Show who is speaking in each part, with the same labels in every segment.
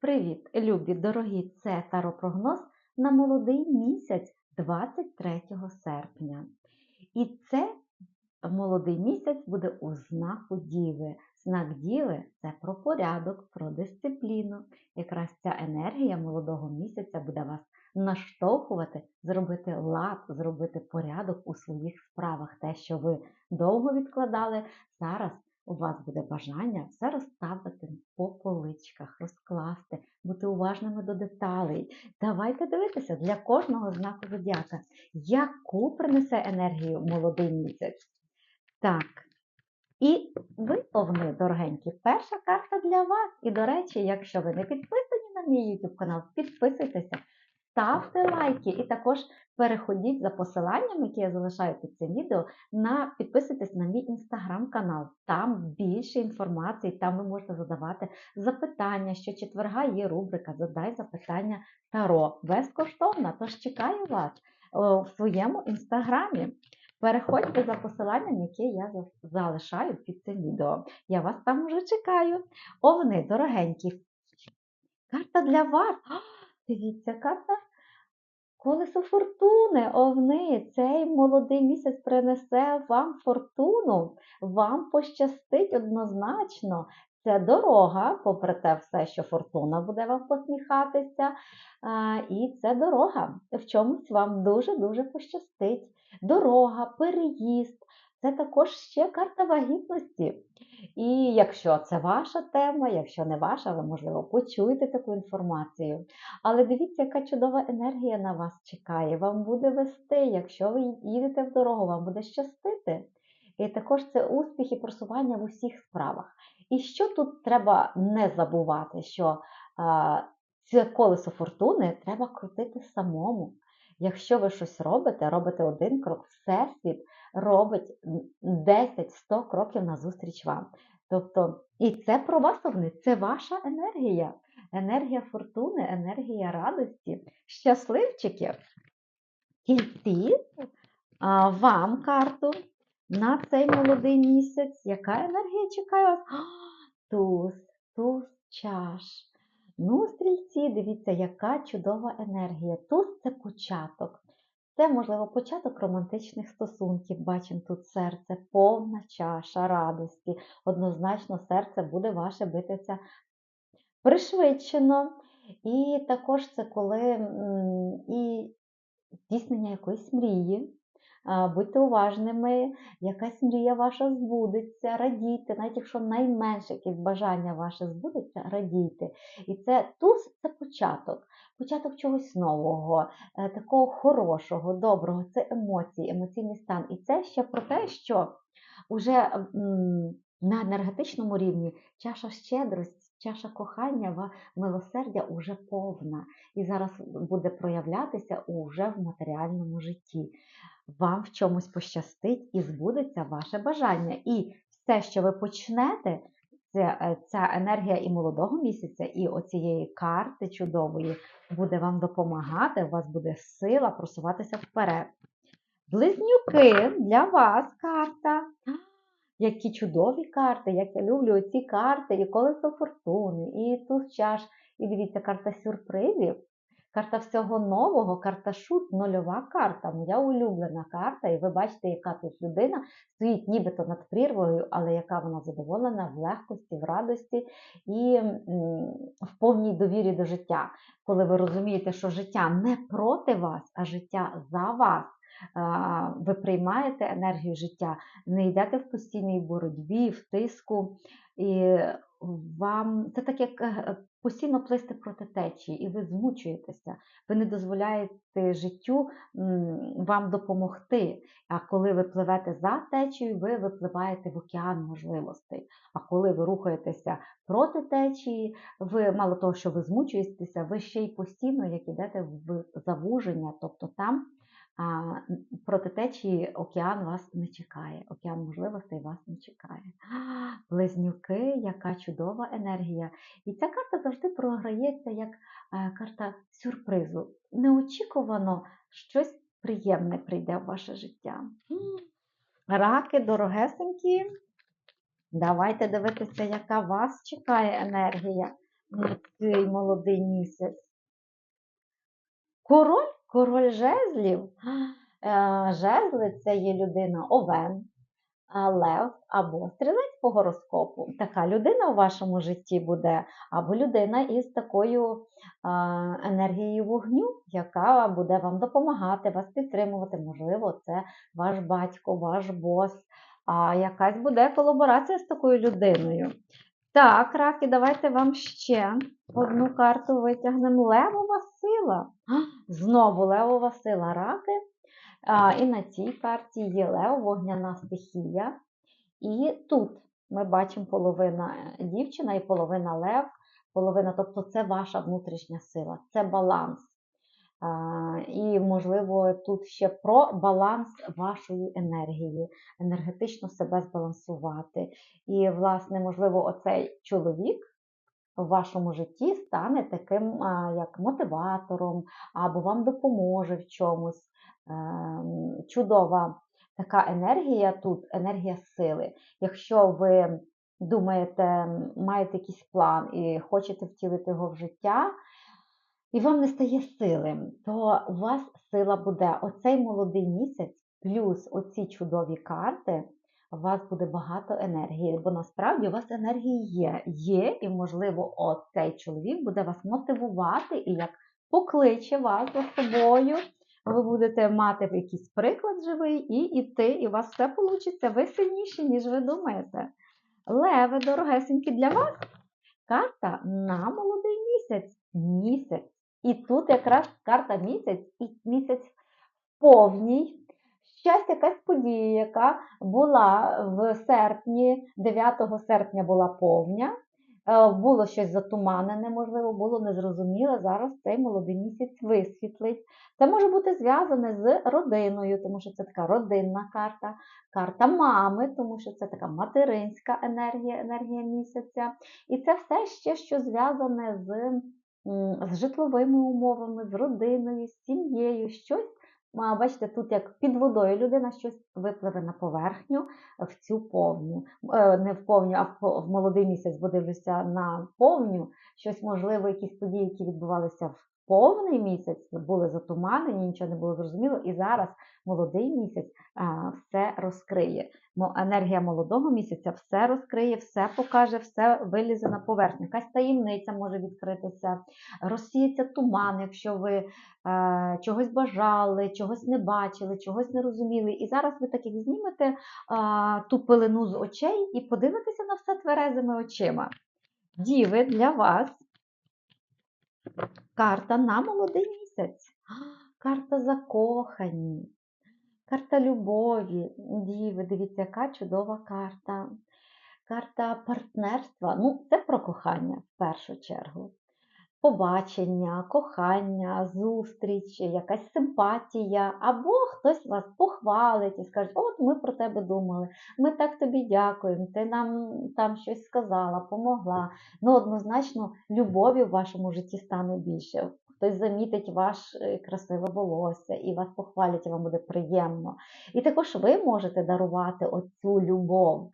Speaker 1: Привіт, любі, дорогі! Це таропрогноз на молодий місяць 23 серпня. І це молодий місяць буде у знаку Діви. Знак Діви це про порядок, про дисципліну. Якраз ця енергія молодого місяця буде вас наштовхувати, зробити лад, зробити порядок у своїх справах. Те, що ви довго відкладали, зараз у вас буде бажання все розставити по поличках, розкласти, бути уважними до деталей. Давайте дивитися для кожного знаку зодіака, яку принесе енергію молодий місяць. Так. І ви, овни, дорогенькі, перша карта для вас. І, до речі, якщо ви не підписані на мій YouTube канал, підписуйтеся, ставте лайки і також переходіть за посиланням, яке я залишаю під цим відео, на підписуйтесь на мій інстаграм-канал. Там більше інформації, там ви можете задавати запитання. Що четверга є рубрика Задай запитання Таро. Безкоштовна, тож чекаю вас в своєму інстаграмі. Переходьте за посиланням, яке я залишаю під цим відео. Я вас там уже чекаю. Овни, дорогенькі. Карта для вас. Дивіться, карта колесо фортуни. Овни, цей молодий місяць принесе вам фортуну. Вам пощастить однозначно. Це дорога, попри те все, що фортуна буде вам посміхатися. І це дорога. В чомусь вам дуже-дуже пощастить. Дорога, переїзд. Це також ще карта вагітності. І якщо це ваша тема, якщо не ваша, ви, можливо, почуєте таку інформацію. Але дивіться, яка чудова енергія на вас чекає. Вам буде вести, якщо ви їдете в дорогу, вам буде щастити. І також це успіх і просування в усіх справах. І що тут треба не забувати, що а, це колесо фортуни треба крутити самому. Якщо ви щось робите, робите один крок, всесвіт робить 10-100 кроків назустріч вам. Тобто, і це про вас, овни, це ваша енергія. Енергія фортуни, енергія радості. Щасливчики, тільці а, вам карту на цей молодий місяць. Яка енергія чекає вас? Туз, туз чаш. Ну, стрільці, дивіться, яка чудова енергія. Туз це початок. Це, можливо, початок романтичних стосунків. Бачимо тут серце, повна чаша радості. Однозначно, серце буде ваше битися пришвидшено. І також це коли і здійснення якоїсь мрії. Будьте уважними, якась мрія ваша збудеться, радійте, навіть якщо найменше якесь бажання ваше збудеться, радійте. І це туз це початок, початок чогось нового, е, такого хорошого, доброго, це емоції, емоційний стан. І це ще про те, що вже на енергетичному рівні чаша щедрості, чаша кохання, милосердя уже повна. І зараз буде проявлятися уже в матеріальному житті. Вам в чомусь пощастить і збудеться ваше бажання. І все, що ви почнете, це, е, ця енергія і молодого місяця, і оцієї карти чудової буде вам допомагати, у вас буде сила просуватися вперед. Близнюки для вас карта. Які чудові карти, як я люблю ці карти, і колесо фортуни, і туз чаш. І дивіться, карта сюрпризів, карта всього нового, карта шут, нульова карта, моя улюблена карта. І ви бачите, яка тут людина стоїть нібито над прірвою, але яка вона задоволена в легкості, в радості і в повній довірі до життя. Коли ви розумієте, що життя не проти вас, а життя за вас. Ви приймаєте енергію життя, не йдете в постійній боротьбі, в тиску, і вам це так, як е, постійно плисти проти течії, і ви змучуєтеся. Ви не дозволяєте життю вам допомогти. А коли ви пливете за течією, ви випливаєте в океан можливостей. А коли ви рухаєтеся проти течії, ви мало того, що ви змучуєтеся, ви ще й постійно як ідете в завуження, тобто там. Проти течії океан вас не чекає, океан можливостей вас не чекає. Близнюки, яка чудова енергія. І ця карта завжди програється як е, карта сюрпризу. Неочікувано щось приємне прийде в ваше життя. Раки, дорогесенькі, давайте дивитися, яка вас чекає енергія на цей молодий місяць? Король, король жезлів. Е, Жезли це є людина Овен, Лев або стрілець по гороскопу. Така людина у вашому житті буде, або людина із такою енергією вогню, яка буде вам допомагати, вас підтримувати. Можливо, це ваш батько, ваш бос, а якась буде колаборація з такою людиною. Так, раки, давайте вам ще одну карту витягнемо. Левова сила. Знову левова сила раки. А, і на цій карті є Лев, вогняна стихія. І тут ми бачимо половина дівчина і половина лев, половина, тобто це ваша внутрішня сила, це баланс. І, можливо, тут ще про баланс вашої енергії, енергетично себе збалансувати. І, власне, можливо, оцей чоловік в вашому житті стане таким як мотиватором, або вам допоможе в чомусь. Ем, Чудова така енергія тут, енергія сили. Якщо ви думаєте, маєте якийсь план і хочете втілити його в життя, і вам не стає сили, то у вас сила буде оцей молодий місяць, плюс оці чудові карти. У вас буде багато енергії, бо насправді у вас енергії є. Є, і, можливо, оцей чоловік буде вас мотивувати і як покличе вас за собою. Ви будете мати якийсь приклад живий і йти, і у вас все вийде. Ви сильніші, ніж ви думаєте. Леви, дорогесенькі, для вас карта на молодий місяць. Місяць. І тут якраз карта місяць і місяць повній. Щастя, якась подія, яка була в серпні, 9 серпня була повня. Е, Було щось затуманене, можливо, було незрозуміле. Зараз цей молодий місяць висвітлить. Це може бути зв'язане з родиною, тому що це така родинна карта, карта мами, тому що це така материнська енергія, енергія місяця. І це все ще, що зв'язане з, з житловими умовами, з родиною, з сім'єю, щось. Бачите, тут як під водою людина щось випливе на поверхню в цю повню. Е, Не в повню, а в молодий місяць, бо дивлюся на повню. Щось, можливо, якісь події, які відбувалися в повний місяць, були затуманені, нічого не було зрозуміло. І зараз молодий місяць все розкриє. Енергія молодого місяця все розкриє, все покаже, все вилізе на поверхню. Якась таємниця може відкритися, розсіється туман, якщо ви е, чогось бажали, чогось не бачили, чогось не розуміли. І зараз ви так як знімете е, ту пилину з очей і подивитеся на все тверезими очима. Діви для вас карта на молодий місяць. Карта закохані, карта любові. Діви, дивіться, яка чудова карта. Карта партнерства. Ну, це про кохання в першу чергу. Побачення, кохання, зустріч, якась симпатія, або хтось вас похвалить і скаже, от ми про тебе думали, ми так тобі дякуємо, ти нам там щось сказала, помогла. Ну, однозначно, любові в вашому житті стане більше. Хтось замітить ваше красиве волосся і вас похвалять, і вам буде приємно. І також ви можете дарувати оцю любов,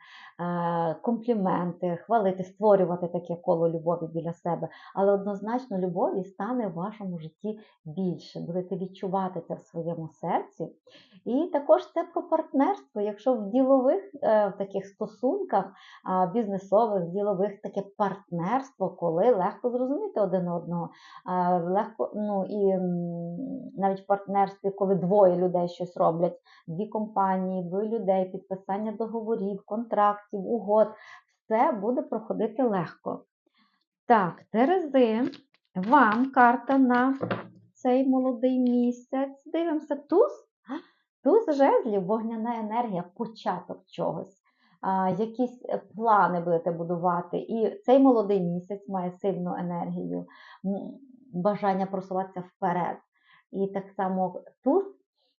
Speaker 1: компліменти, хвалити, створювати таке коло любові біля себе. Але однозначно любові стане в вашому житті більше. Будете відчувати це в своєму серці. І також це про партнерство. Якщо в ділових е, в таких стосунках, бізнесових, ділових таке партнерство, коли легко зрозуміти один одного, легко, ну і навіть в партнерстві, коли двоє людей щось роблять, дві компанії, двоє людей, підписання договорів, контрактів, угод, все буде проходити легко. Так, Терези, вам карта на цей молодий місяць. Дивимося, туз. Туз жезлів, вогняна енергія, початок чогось. А, якісь плани будете будувати. І цей молодий місяць має сильну енергію, бажання просуватися вперед. І так само туз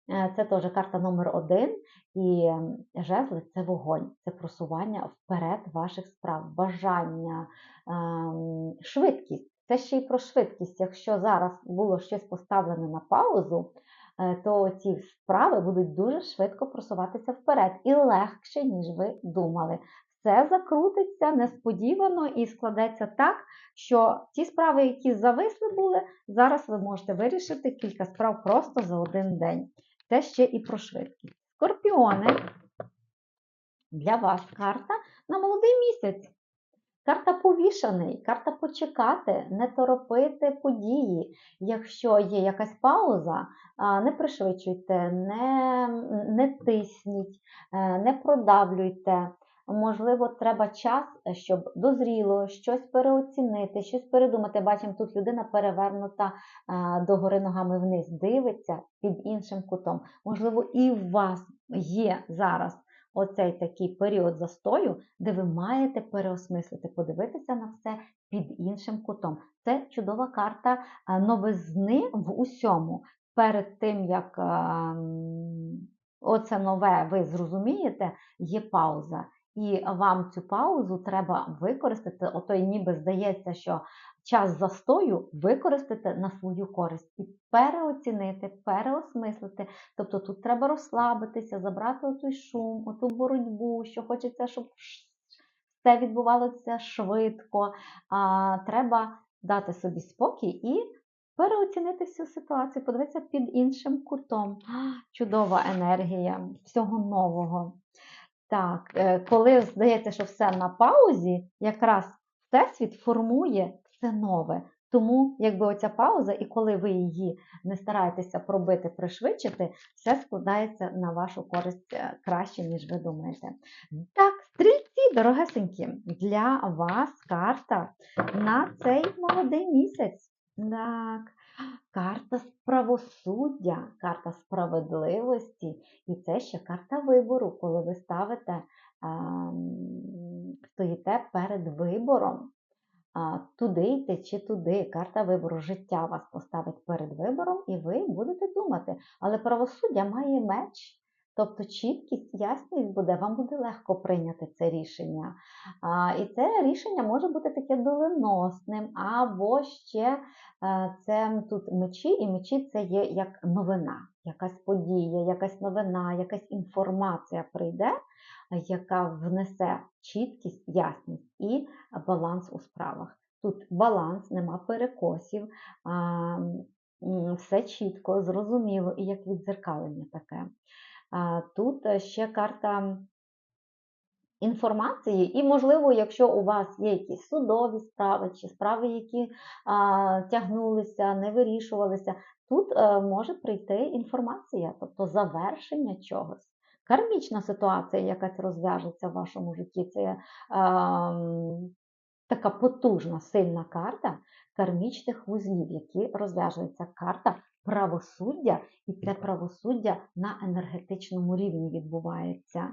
Speaker 1: це теж карта номер один. І жезли це вогонь, це просування вперед ваших справ, бажання, ем, швидкість. Це ще й про швидкість. Якщо зараз було щось поставлене на паузу, е, то ці справи будуть дуже швидко просуватися вперед і легше, ніж ви думали. все закрутиться несподівано і складеться так, що ті справи, які зависли були, зараз ви можете вирішити кілька справ просто за один день. Це ще і про швидкість. Скорпіони. Для вас карта на молодий місяць. Карта повішаний, карта почекати, не торопити події. Якщо є якась пауза, не пришвидшуйте, не, не тисніть, е, не продавлюйте. Можливо, треба час, щоб дозріло щось переоцінити, щось передумати. Бачимо, тут людина перевернута а, догори ногами вниз, дивиться під іншим кутом. Можливо, і у вас є зараз оцей такий період застою, де ви маєте переосмислити, подивитися на все під іншим кутом. Це чудова карта новизни в усьому. Перед тим, як а, оце нове ви зрозумієте, є пауза. І вам цю паузу треба використати, ото й ніби здається, що час застою використати на свою користь і переоцінити, переосмислити. Тобто тут треба розслабитися, забрати отой шум, оту боротьбу, що хочеться, щоб все відбувалося швидко. А, Треба дати собі спокій і переоцінити всю ситуацію, подивитися під іншим кутом. Чудова енергія всього нового. Так, е, коли здається, що все на паузі, якраз Всесвіт формує все нове. Тому, якби оця пауза, і коли ви її не стараєтеся пробити, пришвидшити, все складається на вашу користь е, краще, ніж ви думаєте. Так, стрільці, дорогесенькі, для вас карта на цей молодий місяць. Так, карта правосуддя, карта справедливості, і це ще карта вибору, коли ви ставите, стоїте перед вибором. Туди йти чи туди, карта вибору життя вас поставить перед вибором, і ви будете думати. Але правосуддя має меч, тобто чіткість, ясність буде, вам буде легко прийняти це рішення. А, І це рішення може бути таке доленосним, або ще е, це тут мечі, і мечі це є як новина, якась подія, якась новина, якась інформація прийде яка внесе чіткість, ясність і баланс у справах. Тут баланс, нема перекосів, все чітко, зрозуміло і як відзеркалення таке. Тут ще карта інформації, і, можливо, якщо у вас є якісь судові справи чи справи, які а, тягнулися, не вирішувалися, тут а, е, може прийти інформація, тобто завершення чогось. Кармічна ситуація якась розв'яжеться в вашому житті. Це е, така потужна, сильна карта кармічних вузлів, які розв'яжується карта правосуддя, і це правосуддя на енергетичному рівні відбувається.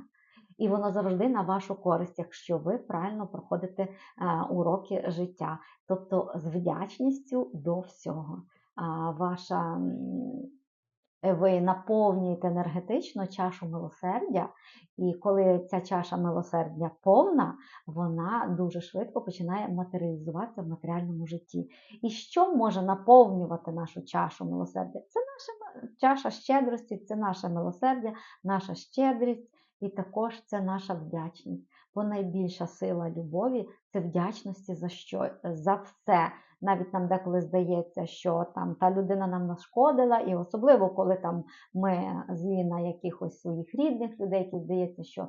Speaker 1: І воно завжди на вашу користь, якщо ви правильно проходите а, уроки життя, тобто з вдячністю до всього. Ваша ви наповнюєте енергетично чашу милосердя, і коли ця чаша милосердя повна, вона дуже швидко починає матеріалізуватися в матеріальному житті. І що може наповнювати нашу чашу милосердя? Це наша чаша щедрості, це наше милосердя, наша щедрість, і також це наша вдячність. Бо найбільша сила любові це вдячності за що за все. Навіть нам деколи здається, що там та людина нам нашкодила, і особливо, коли там ми злі на якихось своїх рідних людей, які здається, що е,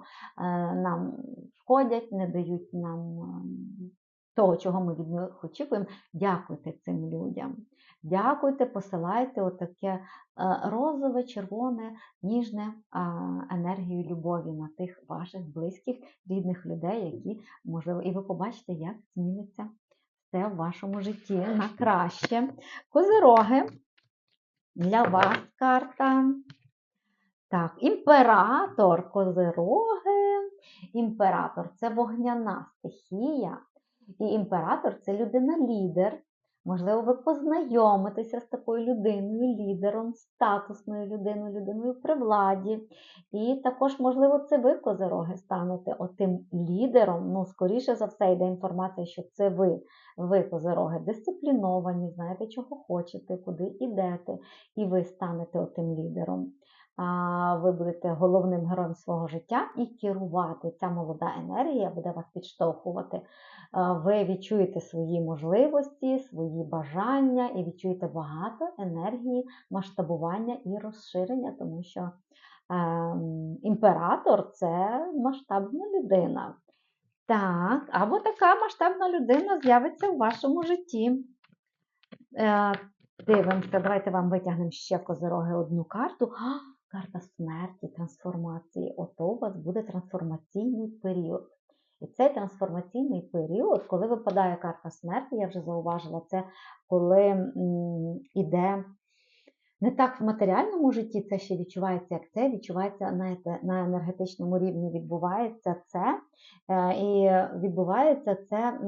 Speaker 1: нам шкодять, не дають нам ем, того, чого ми від них очікуємо. Дякуйте цим людям. Дякуйте, посилайте отаке е, розове, червоне, ніжне енергію любові на тих ваших близьких, рідних людей, які, можливо, і ви побачите, як зміниться все в вашому житті на краще. Козироги для вас карта. Так, імператор козироги. Імператор це вогняна стихія. І імператор це людина-лідер. Можливо, ви познайомитеся з такою людиною, лідером, статусною людиною, людиною при владі. І також, можливо, це ви, козироги, станете отим лідером. Ну, скоріше за все, йде інформація, що це ви, ви, козироги, дисципліновані, знаєте, чого хочете, куди йдете, і ви станете отим лідером. Ви будете головним героєм свого життя і керувати. Ця молода енергія буде вас підштовхувати. Ви відчуєте свої можливості, свої бажання і відчуєте багато енергії масштабування і розширення, тому що ем, імператор це масштабна людина. Так, або така масштабна людина з'явиться в вашому житті. Е, Дивимося, давайте вам витягнемо ще козироги одну карту. Карта смерті, трансформації. Ото у вас буде трансформаційний період. І цей трансформаційний період, коли випадає карта смерті, я вже зауважила, це коли м, іде не так в матеріальному житті це ще відчувається, як це відчувається знаєте, на енергетичному рівні відбувається це. Е, І відбувається це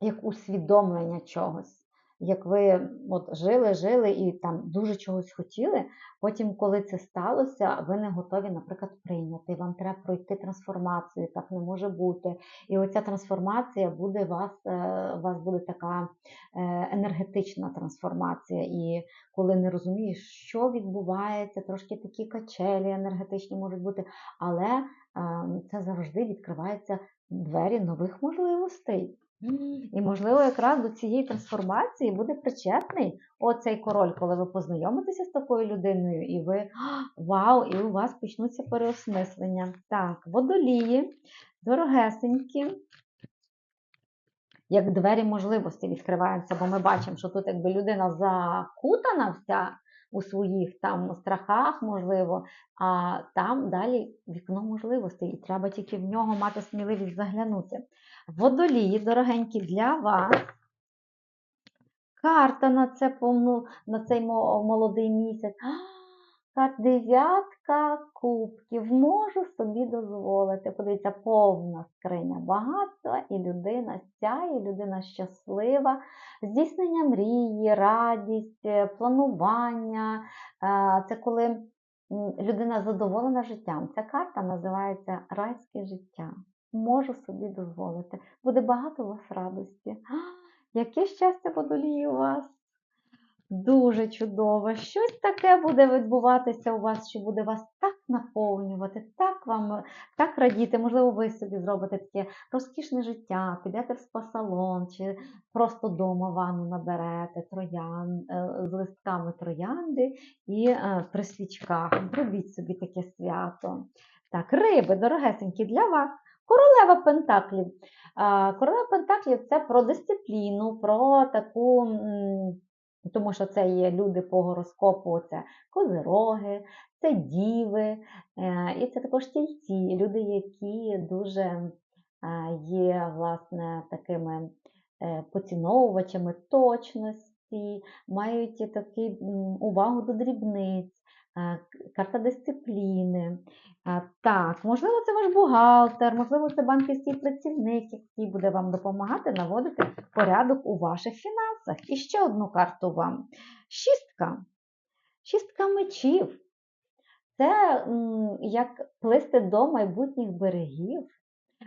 Speaker 1: як усвідомлення чогось. Як ви от жили, жили і там дуже чогось хотіли, потім, коли це сталося, ви не готові, наприклад, прийняти. Вам треба пройти трансформацію, так не може бути. І оця трансформація буде вас, е, у вас буде така е, енергетична трансформація. І коли не розумієш, що відбувається, трошки такі качелі енергетичні можуть бути, але е, це завжди відкриваються двері нових можливостей. І, можливо, якраз до цієї трансформації буде причетний оцей король, коли ви познайомитеся з такою людиною, і ви вау, і у вас почнуться переосмислення. Так, водолії, дорогесенькі, як двері можливості відкриваються, бо ми бачимо, що тут якби людина закутана вся у своїх там страхах, можливо, а там далі вікно можливостей, і треба тільки в нього мати сміливість заглянути. Водолії, дорогенькі, для вас. Карта на, це, на цей молодий місяць. Так, дев'ятка кубків. Можу собі дозволити. Подивіться, повна скриня багатства, і людина сяє, людина щаслива, здійснення мрії, радість, е, планування. Е, Це коли людина задоволена життям. Ця карта називається райське життя. Можу собі дозволити. Буде багато у вас радості. Яке щастя водолії у вас! Дуже чудово. Щось таке буде відбуватися у вас, що буде вас так наповнювати, так вам так радіти. Можливо, ви собі зробите таке розкішне життя, підете в спа-салон, чи просто вдома ванну наберете троян, е, з листками троянди і е, при свічках. Зробіть собі таке свято. Так, риби, дорогесенькі, для вас. Королева Пентаклів. Королева Пентаклів це про дисципліну, про таку. тому що це є люди по гороскопу, це козироги, це діви, е, і це також тільці, люди, які дуже є власне такими е, поціновувачами точності, мають таку увагу до дрібниць, карта дисципліни. Так, можливо, це ваш бухгалтер, можливо, це банківський працівник, який буде вам допомагати наводити порядок у ваших фінансах. І ще одну карту вам. Шістка. Шістка мечів. Це як плисти до майбутніх берегів.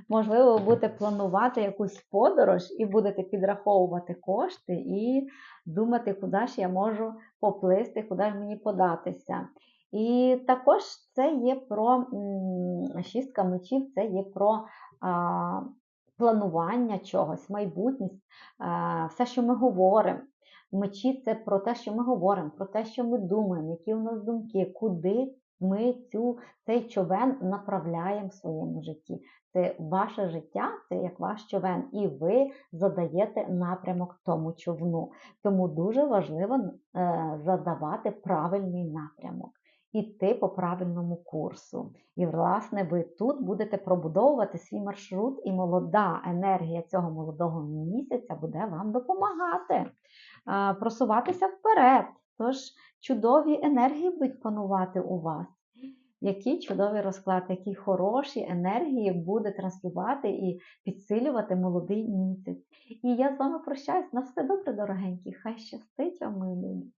Speaker 1: Можливо, ви будете планувати якусь подорож і будете підраховувати кошти і думати, куди ж я можу поплисти, куди ж мені податися. І також це є про шістка мечів, це є про а, планування чогось, майбутність, а, все, що ми говоримо. Мечі це про те, що ми говоримо, про те, що ми думаємо, які у нас думки, куди ми цю, цей човен направляємо в своєму житті. Це ваше життя, це як ваш човен, і ви задаєте напрямок тому човну. Тому дуже важливо е, задавати правильний напрямок, іти по правильному курсу. І, власне, ви тут будете пробудовувати свій маршрут, і молода енергія цього молодого місяця буде вам допомагати е, просуватися вперед. Тож чудові енергії будуть панувати у вас. Який чудовий розклад, які хороші енергії буде транслювати і підсилювати молодий місяць. І я з вами прощаюсь. На все добре, дорогенькі. Хай щастить мої любі.